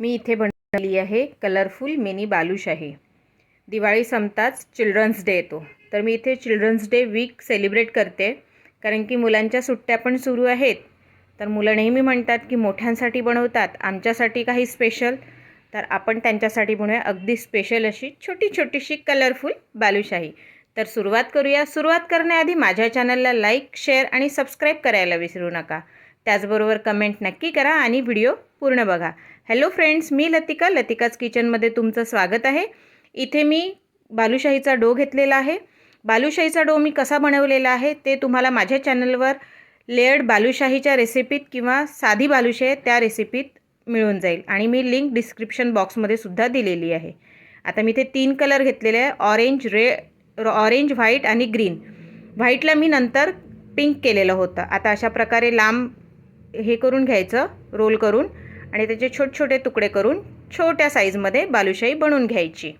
मी इथे बनवली आहे कलरफुल मिनी बालूशाही. दिवाळी संपताच चिल्ड्रन्स डे येतो. तर मी इथे चिल्ड्रन्स डे वीक सेलिब्रेट करते. कारण की मुलांच्या सुट्ट्या पण सुरू आहेत. तर मुलं नेहमी म्हणतात की मोठ्यांसाठी बनवतात आमच्यासाठी काही स्पेशल तर आपण त्यांच्यासाठी बनवूया अगदी स्पेशल अशी छोटी छोटीशी कलरफुल बालूशाही. तर सुरुवात करूया. सुरुवात करण्याआधी माझ्या चॅनलला लाईक शेअर आणि सबस्क्राईब करायला विसरू नका. त्याचबरोबर कमेंट नक्की करा आणि व्हिडिओ पूर्ण बघा. हॅलो फ्रेंड्स मी लतिका. लतिकाच किचनमध्ये तुमचं स्वागत आहे. इथे मी बालुशाहीचा डो घेतलेला आहे. बालुशाहीचा डो मी कसा बनवलेला आहे ते तुम्हाला माझ्या चॅनलवर लेअर्ड बालुशाहीच्या रेसिपीत किंवा साधी बालुशाही त्या रेसिपीत मिळून जाईल. आणि मी लिंक डिस्क्रिप्शन बॉक्समध्ये सुद्धा दिलेली आहे. आता मी इथे तीन कलर घेतलेले आहे. ऑरेंज रे ऑरेंज व्हाईट आणि ग्रीन व्हाईटला मी नंतर पिंक केलेलं होतं. आता अशा प्रकारे लांब हे करून घ्यायचं. रोल करून. आणि त्याचे छोटे छोटे तुकडे करून छोट्या साईजमध्ये बालुशाही बनवून घ्यायची.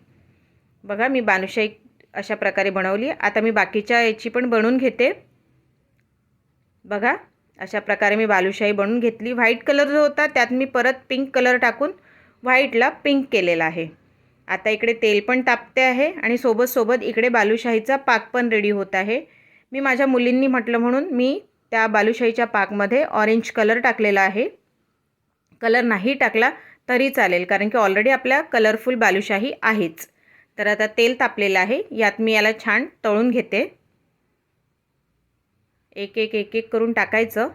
बघा मी बालुशाही अशा प्रकारे बनवली. आता मी बाकीच्या याची पण बनवून घेते. बघा अशा प्रकारे मी बालुशाही बनवून घेतली. व्हाईट कलर जो होता त्यात मी परत पिंक कलर टाकून व्हाईटला पिंक केलेला आहे. आता इकडे तेल पण तापते आहे आणि सोबत सोबत इकडे बालुशाहीचा पाक पण रेडी होत आहे. मी माझ्या मुलींनी म्हटलं म्हणून मी त्या बालुशाहीच्या पाकमध्ये ऑरेंज कलर टाकलेला आहे. कलर नाही टाकला तरी चालेल कारण की ऑलरेडी आपल्या कलरफुल बालुशाही आहेच. तर आता तेल तापलेलं आहे यात मी याला छान तळून घेते. एक एक एक एक करून टाकायचं.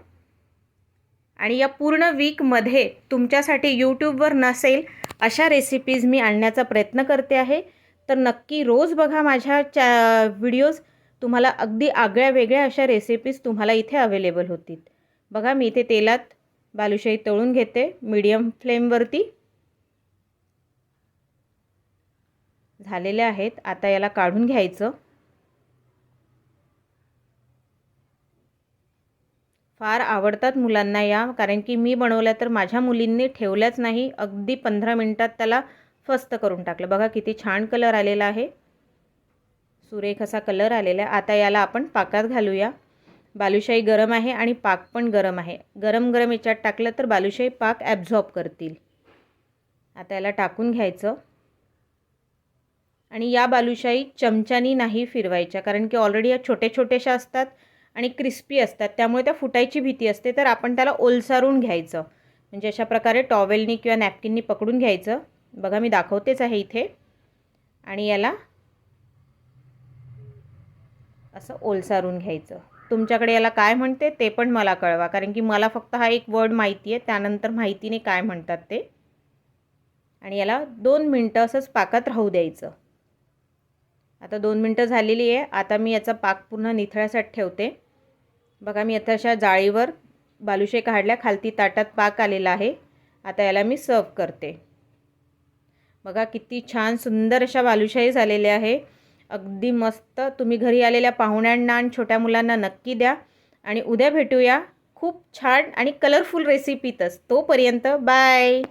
आणि या पूर्ण वीकमध्ये तुमच्यासाठी यूट्यूबवर नसेल अशा रेसिपीज मी आणण्याचा प्रयत्न करते आहे. तर नक्की रोज बघा माझ्या च्या व्हिडिओज तुम्हाला अगदी आगळ्या वेगळ्या अशा रेसिपीज तुम्हाला इथे अवेलेबल होतील. बघा मी इथे तेलात बालुशाही तळून घेते मीडियम फ्लेमवरती झालेले आहेत आता याला काढून घ्यायचं. फार आवडतात मुलांना या कारण की मी बनवल्या तर माझ्या मुलींनी ठेवल्याच नाही. अगदी पंधरा मिनटात त्याला फस्त करून टाकलं. बघा किती छान कलर आलेला आहे. सुरेख असा कलर आलेला आहे. आता याला आपण पाकात घालूया. बालुशाही गरम आहे आणि पाक पण गरम आहे. गरम गरम याच्यात टाकलं तर बालुशाही पाक ॲब्झॉर्ब करतील. आता याला टाकून घ्यायचं. आणि या बालुशाही चमच्यानी नाही फिरवायच्या कारण की ऑलरेडी या छोट्या छोट्याशा असतात आणि क्रिस्पी असतात. त्यामुळे त्या फुटायची भीती असते तर आपण त्याला ओलसारून घ्यायचं. म्हणजे अशा प्रकारे टॉवेलनी किंवा नॅपकिननी पकडून घ्यायचं. बघा मी दाखवतेच आहे इथे. आणि याला असं ओलसारून घ्यायचं. तुमच्याकडे याला काय म्हणते ते पण मला कळवा. कारण की मला फक्त हा एक वर्ड माहिती आहे त्यानंतर माहितीने काय म्हणतात ते. आणि याला दोन मिनटं असंच पाकात राहू द्यायचं. आता दोन मिनटं झालेली आहे. आता मी याचा पाक पूर्ण निथळ्यासाठी ठेवते. बघा मी आता अशा जाळीवर बालुशे काढल्या खालती ताटात पाक आलेला आहे. आता याला मी सर्व करते. बघा किती छान सुंदर अशा बालुशाही झालेल्या आहे. अगदी मस्त. तुम्ही घरी आलेल्या पाहुण्यांना आणि छोट्या मुलांना नक्की द्या. आणि उद्या भेटूया. खूप छान आणि कलरफुल रेसिपीतच तोपर्यंत बाय